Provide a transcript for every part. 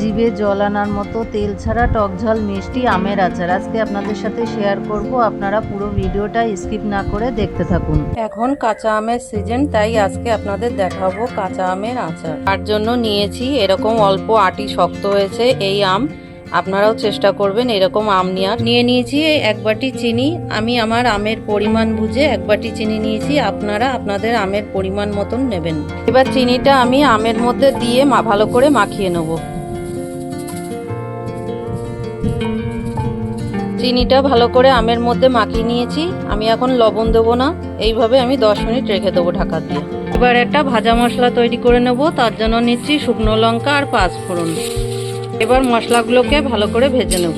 জিভে জল আনার মতো তেল ছাড়া টক ঝাল মিষ্টি আমের আচার। আজকে আপনাদের সাথে শেয়ার করব, আপনারা পুরো ভিডিওটা স্কিপ না করে দেখতে থাকুন। এখন কাঁচা আমের সিজন তাই আজকে আপনাদের দেখাবো কাঁচা আমের আচার। তার জন্য নিয়েছি এরকম অল্প আটি শক্ত হয়েছে এই আম। আপনারাও চেষ্টা করবেন এরকম আম নেওয়ার নিয়ে নিয়েছি এক বাটি চিনি। আমি আমার আমের পরিমাণ বুঝে এক বাটি চিনি নিয়েছি। আপনারা আপনাদের আমের পরিমাণ মতন নেবেন। এবার চিনিটা আমি আমের মধ্যে দিয়ে ভালো করে মাখিয়ে নেব। চিনিটা ভালো করে আমের মধ্যে মাখিয়ে নিয়েছি। আমি এখন লবণ দেবো না। এইভাবে আমি দশ মিনিট রেখে দেবো ঢাকা দিয়ে। এবার একটা ভাজা মশলা তৈরি করে নেব। তার জন্য নিচ্ছি শুকনো লঙ্কা আর পাঁচ ফোড়ন। এবার মশলাগুলোকে ভালো করে ভেজে নেব।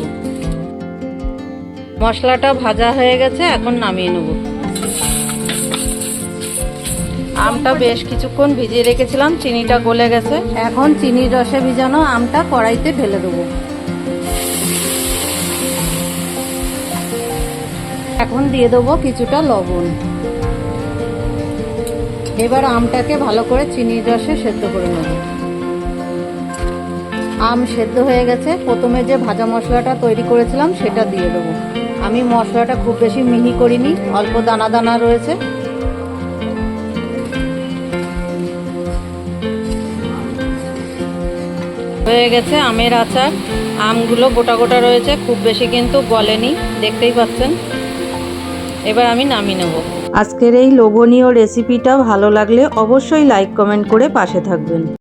মশলাটা ভাজা হয়ে গেছে, এখন নামিয়ে নেব। আমটা বেশ কিছুক্ষণ ভিজিয়ে রেখেছিলাম। চিনিটা গলে গেছে। এখন চিনির রসে ভিজানো আমটা কড়াইতে ঢেলে দেবো। এখন দিয়ে দেবো কিছুটা লবণ। এবার আমটাকে ভালো করে চিনির রসে সেদ্ধ করে নেব। আম সেদ্ধ হয়ে গেছে। প্রথমে যে ভাজা মশলাটা তৈরি করেছিলাম সেটা দিয়ে দেবো। আমি মশলাটা খুব বেশি মিহি করিনি, অল্প দানা দানা রয়েছে। হয়ে গেছে আমের আচার। আমগুলো গোটা গোটা রয়েছে, খুব বেশি কিন্তু গলেনি, দেখতেই পাচ্ছেন। এবার আমি নামিয়ে নেব। আজকের এই লোভনীয় রেসিপিটা ভালো লাগলে অবশ্যই লাইক কমেন্ট করে পাশে থাকবেন।